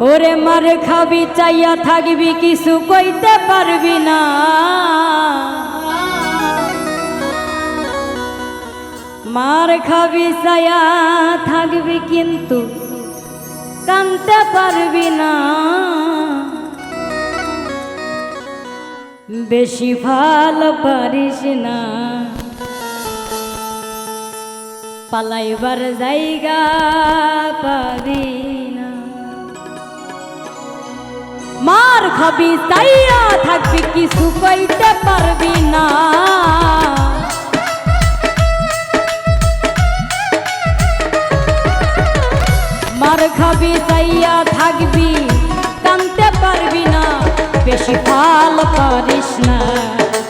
ওরে মার খাবি, চাইয়া থাকবি, কিছু কইতে পারবি না। মার খাবি, চাইয়া থাকবি, কিন্তু কানতে পারবি না। বেশি ভালো পারিস না। পালাইবার জায়গা পাবি মার খাবি চাইয়া থাকবি, কিছু কইতে পারবি না। মার খাবি চাইয়া থাকবি কানতে পারবি না। বেশি ফাল পারিস না,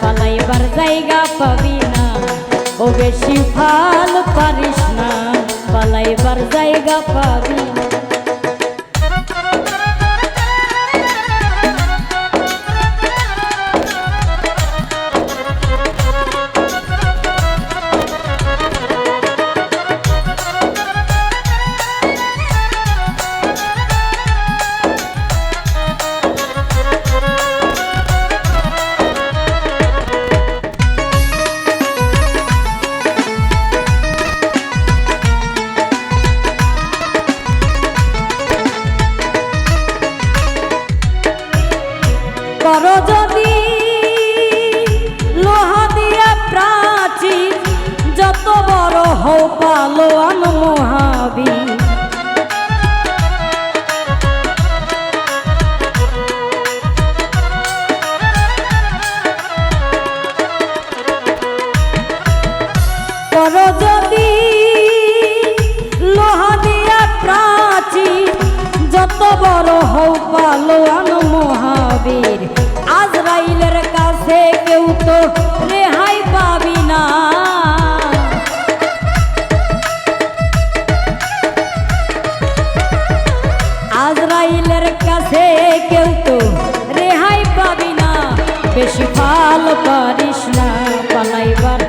পালাইবার জায়গা পাবি না। ও বেশি ফাল পারিস না, পালাইবার জায়গা পাবি না। আজরাইলের কাছে কেউ তো রেহাই পাবি না। বেশি ফাল পারিস না, পালাইবার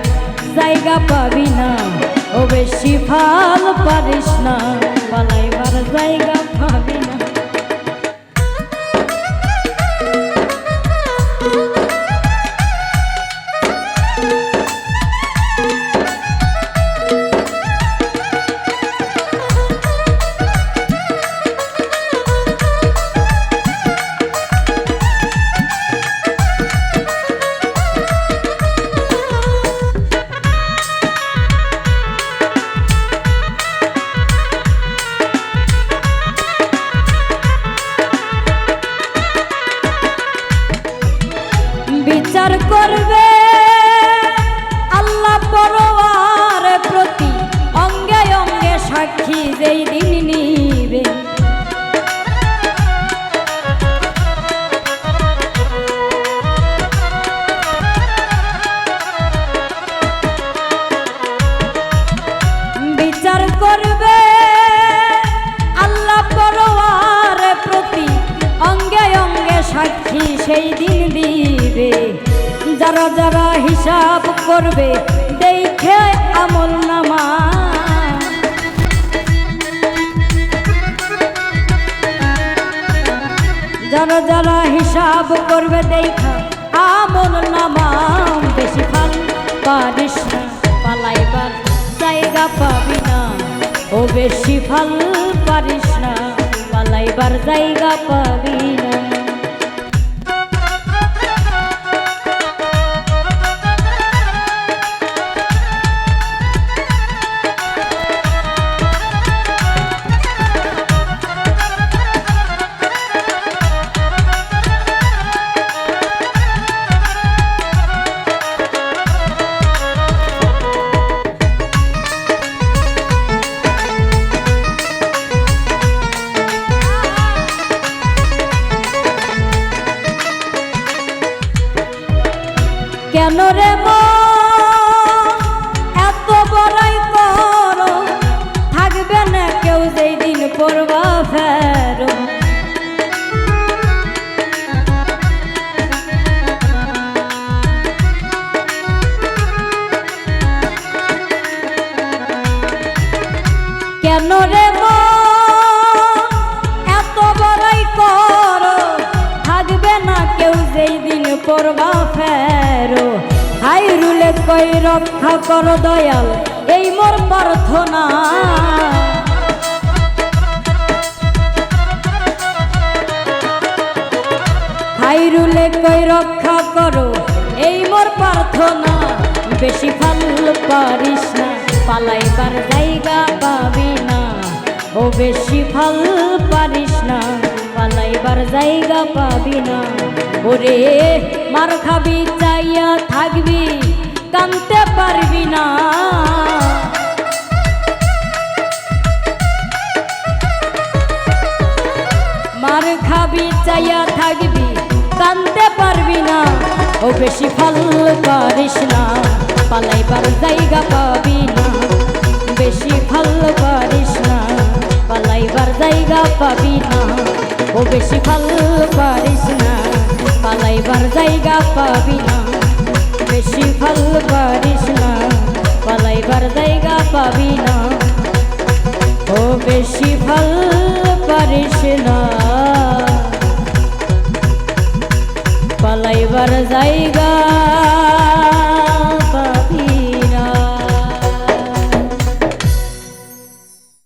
জায়গা পাবি না। ও বেশি ফাল পারিস না, পালাইবার জায়গা পাবি না। বিচার করবে। আল্লাহ পরোয়ার প্রতি অঙ্গে অঙ্গে সাক্ষী যেই দিন নিবে। বিচার করবে। আল্লাহ প্রতি অঙ্গে সাক্ষী সেই দিন দিবে। যারা যারা হিসাব করবে, দেখে আমল নামা। যারা যারা হিসাব করবে, দেখা আমল নামা। বেশি ফাল পারিস না, পালাইবার জায়গা পাবি না। ও বেশি ফাল পারিস না, পালাইবার জায়গা পাবি না। কেন রে এত বড়াই কর, থাকবে না কেউ যেই দিন পড়বা ফের। কেন রে এত বড়াই কর, থাকবে না কেউ যেই দিন করবা ফেরো। হাই রুলে কই রক্ষা করো দয়াল, এই মোর প্রার্থনা। হাই রুলে কই রক্ষা করো, এই মোর প্রার্থনা। বেশি ফাল পারিস না, পালাইবার জায়গা পাবি না। ও বেশি ফাল পারিস না। পালাইবার জায়গা পাবি না। ওরে, মার খাবি, চাইয়া থাকবি, কানতে পারবি না। মার খাবি, চাইয়া থাকবি, কানতে পারবি না। ও বেশি ফল পারিস না, পালাইবার জায়গা পাবি না। বেশি ফল পারিস না, পালাইবার জায়গা পাবি না। ও বেশি ফল পারিস না, পালাইবার জায়গা পাবি না। বেশি ফল পারিস না, পালাইবার জায়গা পাবি না। ও বেশি ফল পারিস না, পালাইবার জায়গা